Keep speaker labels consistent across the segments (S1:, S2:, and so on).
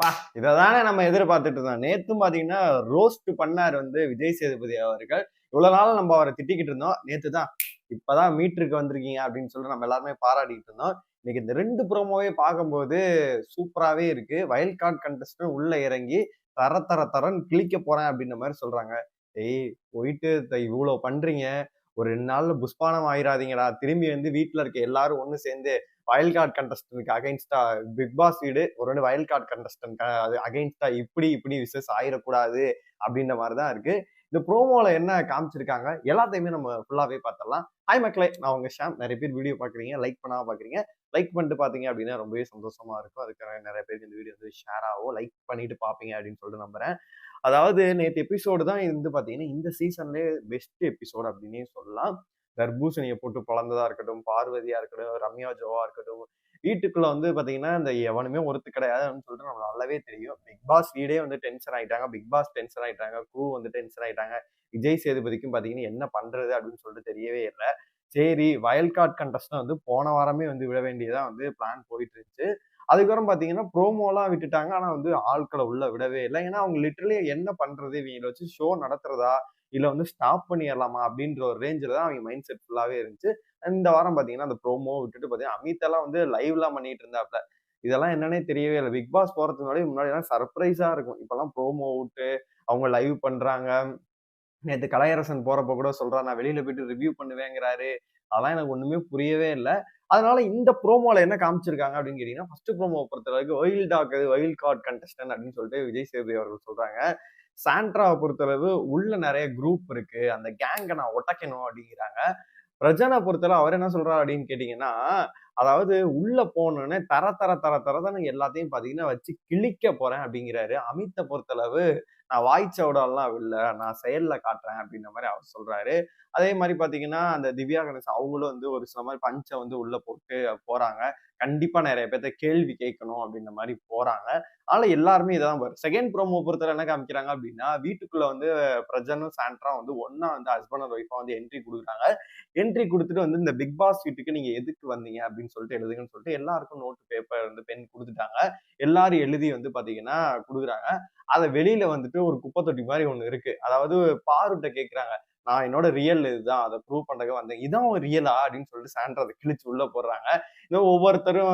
S1: பா இதை தானே நம்ம எதிர்பார்த்துட்டு இருந்தோம். நேற்றும் பார்த்தீங்கன்னா ரோஸ்ட் பண்ணார் வந்து விஜய் சேதுபதி அவர்கள். இவ்வளோ நாள் நம்ம அவரை திட்டிக்கிட்டு இருந்தோம். நேற்று தான் இப்பதான் மீட்டருக்கு வந்திருக்கீங்க அப்படின்னு சொல்லிட்டு நம்ம எல்லாருமே பாராட்டிட்டு இருந்தோம். இன்னைக்கு இந்த ரெண்டு ப்ரோமோவே பார்க்கும்போது சூப்பராகவே இருக்கு. வயல் கார்டு கண்டஸ்டன் உள்ளே இறங்கி தர தர தரன்னு கிளிக்க போறேன் அப்படின்ற மாதிரி சொல்றாங்க. ஏய் போயிட்டு இவ்வளோ இவ்வளவு பண்றீங்க. ஒரு ரெண்டு நாள்ல புஷ்பானம் ஆயிராதீங்கடா. திரும்பி வந்து வீட்டில் இருக்க எல்லாரும் ஒன்று சேர்ந்து வயல் கார்டு கண்டஸ்டனுக்கு அகைன்ஸ்டா பிக் பாஸ் வீடு ஒரு ரெண்டு வயல் கார்டு கண்டஸ்டன்ட் அது அகைன்ஸ்டா இப்படி இப்படி விசஸ் ஆயிடக்கூடாது அப்படின்ற மாதிரி தான் இருக்கு. இந்த ப்ரோமோல என்ன காமிச்சிருக்காங்க எல்லாத்தையுமே நம்ம ஃபுல்லாவே பார்த்துடலாம். ஹாய் மக்களே நான் உங்க ஷாம். நிறைய பேர் வீடியோ பாக்குறீங்க லைக் பண்ணாம பாக்குறீங்க லைக் பண்ணிட்டு பாத்தீங்க அப்படின்னா ரொம்பவே சந்தோஷமா இருக்கும். அதுக்கு நிறைய பேருக்கு இந்த வீடியோ வந்து ஷேர் ஆகும் லைக் பண்ணிட்டு பாப்பீங்க அப்படின்னு சொல்லிட்டு நம்புறேன். அதாவது நேற்று எபிசோடு தான் இது வந்து பாத்தீங்கன்னா இந்த சீசன்லேயே பெஸ்ட் எபிசோடு அப்படின்னே சொல்லலாம். தர்பூசணியை போட்டு பழந்ததா இருக்கட்டும் பார்வதியா இருக்கட்டும் ரம்யா ஜோவா இருக்கட்டும் வீட்டுக்குள்ள வந்து பாத்தீங்கன்னா இந்த எவனுமே ஒருத்து கிடையாதுன்னு சொல்லிட்டு நம்ம நல்லாவே தெரியும். பிக் பாஸ் வீடே வந்து டென்ஷன் ஆயிட்டாங்க. பிக் பாஸ் டென்ஷன் ஆயிட்டாங்க. குரூ வந்து டென்ஷன் ஆயிட்டாங்க. விஜய் சேதுபதிக்கும் பாத்தீங்கன்னா என்ன பண்றது அப்படின்னு சொல்லிட்டு தெரியவே இல்லை. சரி வயல்காட் கண்டஸ்ட் வந்து போன வாரமே வந்து விட வேண்டியதான் வந்து பிளான் போயிட்டு இருந்துச்சு. அதுக்கப்புறம் பார்த்தீங்கன்னா ப்ரோமோலாம் விட்டுட்டாங்க. ஆனால் வந்து ஆட்களை உள்ள விடவே இல்லை. ஏன்னா அவங்க லிட்டரலி என்ன பண்ணுறது இவங்களை வச்சு ஷோ நடத்துறதா? இல்லை வந்து ஸ்டாப் பண்ணிடலாமா அப்படின்ற ஒரு ரேஞ்சில் தான் அவங்க மைண்ட் செட் ஃபுல்லாகவே இருந்துச்சு. இந்த வாரம் பார்த்தீங்கன்னா அந்த ப்ரோமோ விட்டுட்டு பார்த்தீங்கன்னா அமித்தெல்லாம் வந்து லைவ்லாம் பண்ணிட்டு இருந்தாப்ல. இதெல்லாம் என்னன்னே தெரியவே இல்லை. பிக் பாஸ் போகிறதுக்கு முன்னாடி முன்னாடி எல்லாம் இருக்கும். இப்போல்லாம் ப்ரோமோ விட்டு அவங்க லைவ் பண்ணுறாங்க நேற்று கலையரசன் போகிறப்ப கூட சொல்கிறா நான் வெளியில் போயிட்டு ரிவ்யூ பண்ணுவேங்கிறாரு. அதெல்லாம் எனக்கு ஒண்ணுமே புரியவே இல்லை. அதனால இந்த ப்ரோமோல என்ன காமிச்சிருக்காங்க அப்படின்னு கேட்டீங்கன்னா ஃபர்ஸ்ட் ப்ரோமோ பொறுத்த அளவுக்கு ஒயில் டாக் ஒயில் கார்டு கண்டஸ்டன் அப்படின்னு சொல்லிட்டு விஜய் சேதுபதி அவர்கள் சொல்றாங்க. சாண்ட்ராவை பொறுத்தளவு உள்ள நிறைய குரூப் இருக்கு. அந்த கேங்கை நான் ஒட்டக்கணும் அப்படிங்கிறாங்க. பிரஜனை பொறுத்தளவு அவர் என்ன சொல்றாரு அப்படின்னு கேட்டீங்கன்னா அதாவது உள்ள போனோடனே தர தர தர தரதான எல்லாத்தையும் பாத்தீங்கன்னா வச்சு கிழிக்க போறேன் அப்படிங்கிறாரு. அமித்தை பொறுத்தளவு நான் வாய்ச்சவுடலாம் இல்லை நான் செயல்ல காட்டுறேன் அப்படின்ற மாதிரி அவர் சொல்றாரு. அதே மாதிரி பாத்தீங்கன்னா அந்த திவ்யா கணேசன் அவங்களும் வந்து ஒரு சில மாதிரி பஞ்சை வந்து உள்ள போட்டு போறாங்க. கண்டிப்பா நிறைய பேர்த்த கேள்வி கேட்கணும் அப்படின்ற மாதிரி போறாங்க. ஆனா எல்லாருமே இதான் வரும் செகண்ட் ப்ரோமோ பொறுத்தவரை என்ன காமிக்கிறாங்க அப்படின்னா வீட்டுக்குள்ள வந்து பிரஜனும் சாண்ட்ரா வந்து ஒன்னா வந்து ஹஸ்பண்ட் அண்ட் ஒய்ஃபா வந்து என்ட்ரி கொடுக்குறாங்க. என்ட்ரி கொடுத்துட்டு வந்து இந்த பிக் பாஸ் வீட்டுக்கு நீங்க எதுக்கு வந்தீங்க அப்படின்னு சொல்லிட்டு எழுதுங்கன்னு சொல்லிட்டு எல்லாருக்கும் நோட்டு பேப்பர் வந்து பென் கொடுத்துட்டாங்க. எல்லாரும் எழுதி வந்து பாத்தீங்கன்னா கொடுக்குறாங்க. அதை வெளியில வந்துட்டு ஒரு குப்பை தொட்டி மாதிரி ஒண்ணு இருக்கு. அதாவது பாருட்ட கேட்குறாங்க நான் என்னோட ரியல் இதுதான். அதை ப்ரூவ் பண்றதுக்கு வந்தேன். இதான் ரியலா அப்படின்னு சொல்லிட்டு சாண்ட்ரா அதை கிழிச்சு உள்ள போடுறாங்க. இன்னும் ஒவ்வொருத்தரும்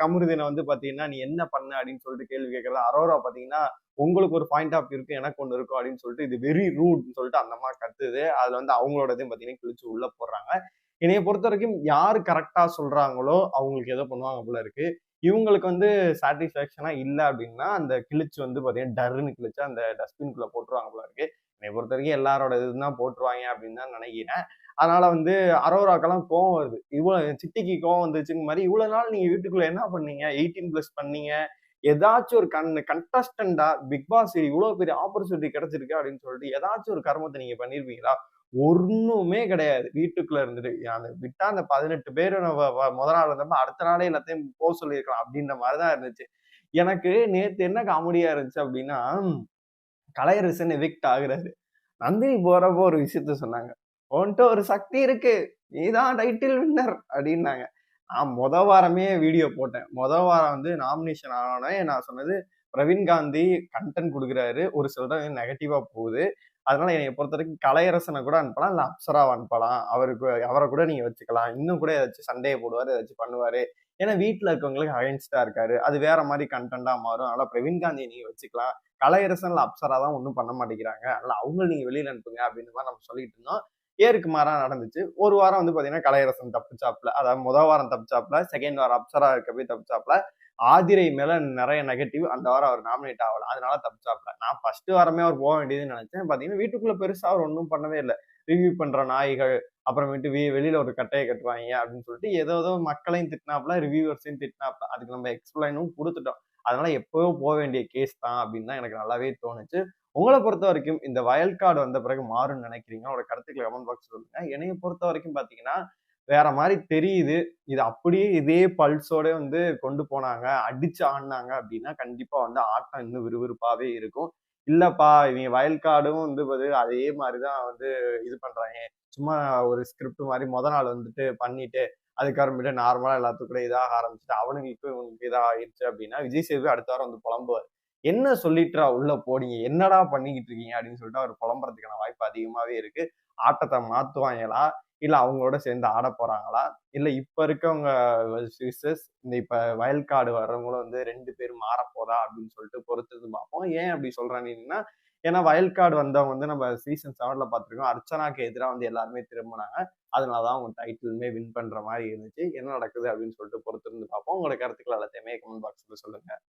S1: கமருதினை வந்து பாத்தீங்கன்னா நீ என்ன பண்ண? அப்படின்னு சொல்லிட்டு கேள்வி கேட்கறது அரோரா பாத்தீங்கன்னா உங்களுக்கு ஒரு பாயிண்ட் ஆஃப் இருக்கு எனக்கு ஒன்று இருக்கும் அப்படின்னு சொல்லிட்டு இது வெரி ரூட்னு சொல்லிட்டு அந்த அம்மா கத்துது. அதுல வந்து அவங்களோடதையும் பாத்தீங்கன்னா கிழிச்சு உள்ள போடுறாங்க. என்னைய பொறுத்த வரைக்கும் யார் கரெக்டா சொல்றாங்களோ அவங்களுக்கு ஏதோ பண்ணுவாங்க போல இருக்கு. இவங்களுக்கு வந்து சாட்டிஸ்ஃபேக்ஷனா இல்லை அப்படின்னா அந்த கிழிச்சு வந்து பாத்தீங்கன்னா டர்னு கிழிச்சு அந்த டஸ்ட்பின்குள்ள போட்டுருவாங்க போல இருக்கு. என்னை பொறுத்த வரைக்கும் எல்லாரோட இதுதான் போட்டுருவாங்க அப்படின்னு தான் நினைக்கிறேன். அதனால வந்து அரோராக்கெல்லாம் கோவம் வருது. இவ்வளவு சிட்டிக்கு கோவம் வந்துச்சுங்க மாதிரி இவ்வளவு நாள் நீங்க வீட்டுக்குள்ள என்ன பண்ணீங்க? எயிட்டீன் பிளஸ் பண்ணீங்க. ஏதாச்சும் ஒரு கண் கண்டஸ்டண்டா பிக் பாஸ் இவ்வளவு பெரிய ஆப்பர்ச்சுனிட்டி கிடைச்சிருக்கு அப்படின்னு சொல்லிட்டு ஏதாச்சும் ஒரு கர்மத்தை நீங்க பண்ணிருப்பீங்களா? ஒண்ணுமே கிடையாது. வீட்டுக்குள்ள இருந்துட்டு அந்த விட்டா அந்த பதினெட்டு பேர் முதல் நாள் இருந்தப்ப அடுத்த நாளே எல்லாத்தையும் போக சொல்லியிருக்கலாம் அப்படின்ற மாதிரிதான் இருந்துச்சு. எனக்கு நேத்து என்ன காமெடியா இருந்துச்சு அப்படின்னா கலையரசன் எவிக்ட் ஆகுறாரு. நந்தினி போறப்போ ஒரு விஷயத்த சொன்னாங்க. உன்ட்டு ஒரு சக்தி இருக்கு. நீதான் டைட்டில் வின்னர் அப்படின்னாங்க. நான் முத வாரமே வீடியோ போட்டேன். முத வாரம் வந்து நாமினேஷன் ஆனோடனே நான் சொன்னது பிரவீன் காந்தி கண்டென்ட் கொடுக்குறாரு. ஒரு சில நெகட்டிவா போகுது. அதனால என்னை பொறுத்த வரைக்கும் கலையரசனை கூட அனுப்பலாம். இல்லை அப்சராவை அனுப்பலாம். அவருக்கு அவரை கூட நீங்க வச்சுக்கலாம். இன்னும் கூட ஏதாச்சும் சண்டையை போடுவார் ஏதாச்சும் பண்ணுவாரு. ஏன்னா வீட்டில் இருக்கவங்களுக்கு அகைன்ஸ்டா இருக்காரு. அது வேற மாதிரி கண்டென்ட்டா மாறும். அதனால பிரவீன் காந்தியை நீங்க வச்சுக்கலாம். கலையரசன்ல அப்சரா தான் ஒன்றும் பண்ண மாட்டேங்கிறாங்க. அதனால அவங்க நீங்க வெளியில அனுப்புங்க அப்படின்னு மாதிரி நம்ம சொல்லிட்டு இருந்தோம். ஏருக்கு மாறா நடந்துச்சு. ஒரு வாரம் வந்து பாத்தீங்கன்னா கலையரசன் தப்பிச்சாப்ல அதாவது முதல் வாரம் தப்பிச்சாப்ல செகண்ட் வாரம் அப்சரா இருக்க போய் தப்பிச்சாப்ல ஆதிரை மேல நிறைய நெகட்டிவ் அந்த வாரம் அவர் நாமினேட் ஆகல. அதனால தப்பிச்சாப்ல நான் ஃபர்ஸ்ட் வாரமே அவர் போக வேண்டியதுன்னு நினைச்சேன். பாத்தீங்கன்னா வீட்டுக்குள்ள பெருசா அவர் ஒன்றும் பண்ணவே இல்லை. ரிவ்யூ பண்ற நாய்கள் அப்புறமேட்டு வீ வெளியில ஒரு கட்டையை கட்டுவாங்க அப்படின்னு சொல்லிட்டு ஏதோ ஏதோ மக்களையும் திட்டினாப்புல ரிவ்யூவர்ஸையும் திட்டினாப்ல அதுக்கு நம்ம எக்ஸ்பிளைனும் கொடுத்துட்டோம். அதனால எப்பவோ போக வேண்டிய கேஸ் தான் அப்படின்னு தான் எனக்கு நல்லாவே தோணுச்சு. உங்களை பொறுத்த வரைக்கும் இந்த வயல் கார்டு வந்த பிறகு மாறும்னு நினைக்கிறீங்க உங்களோட கருத்துக்களை கமெண்ட் பாக்ஸ் சொல்லுங்க. என்னைய பொறுத்த வரைக்கும் பாத்தீங்கன்னா வேற மாதிரி தெரியுது. இது அப்படியே இதே பல்ஸோட வந்து கொண்டு போனாங்க அடிச்சு ஆடினாங்க அப்படின்னா கண்டிப்பா வந்து ஆட்டம் இன்னும் விறுவிறுப்பாவே இருக்கும். இல்லப்பா இவங்க வயல் கார்டும் வந்து பாத்து அதே மாதிரிதான் வந்து இது பண்றாங்க. சும்மா ஒரு ஸ்கிரிப்ட் மாதிரி முத நாள் வந்துட்டு பண்ணிட்டு அதுக்கப்புறமேட்டு நார்மலா எல்லாத்துக்கும் கூட இதாக ஆரம்பிச்சுட்டு அவனுங்களுக்கு இவனுக்கு இதாக ஆயிடுச்சு அப்படின்னா விஜய் சேது அடுத்த வாரம் வந்து புலம்புவார். என்ன சொல்லிட்டுறா உள்ள போனீங்க? என்னடா பண்ணிக்கிட்டு இருக்கீங்க? அப்படின்னு சொல்லிட்டு அவர் புலம்புறதுக்கான வாய்ப்பு அதிகமாவே இருக்கு. ஆட்டத்தை மாத்துவாங்களா? இல்லை அவங்களோட சேர்ந்து ஆட போகிறாங்களா இல்லை இப்போ இருக்கவங்க விசஸ் இந்த இப்போ வயல் கார்டு வர்றவங்களும் வந்து ரெண்டு பேரும் மாறப்போதா அப்படின்னு சொல்லிட்டு பொறுத்தது பார்ப்போம். ஏன் அப்படி சொல்றாங்கன்னா ஏன்னா வயல் கார்டு வந்தவங்க வந்து நம்ம சீசன் செவனில் பார்த்துருக்கோம். அர்ச்சனாக்கு எதிராக வந்து எல்லாருமே திரும்பினாங்க. அதனாலதான் அவங்க டைட்டிலுமே வின் பண்ணுற மாதிரி இருந்துச்சு. என்ன நடக்குது அப்படின்னு சொல்லிட்டு பொறுத்திருந்து பார்ப்போம். உங்களோட கருத்துக்கள் எல்லாத்தையுமே கமெண்ட் பாக்ஸில் சொல்லுங்கள்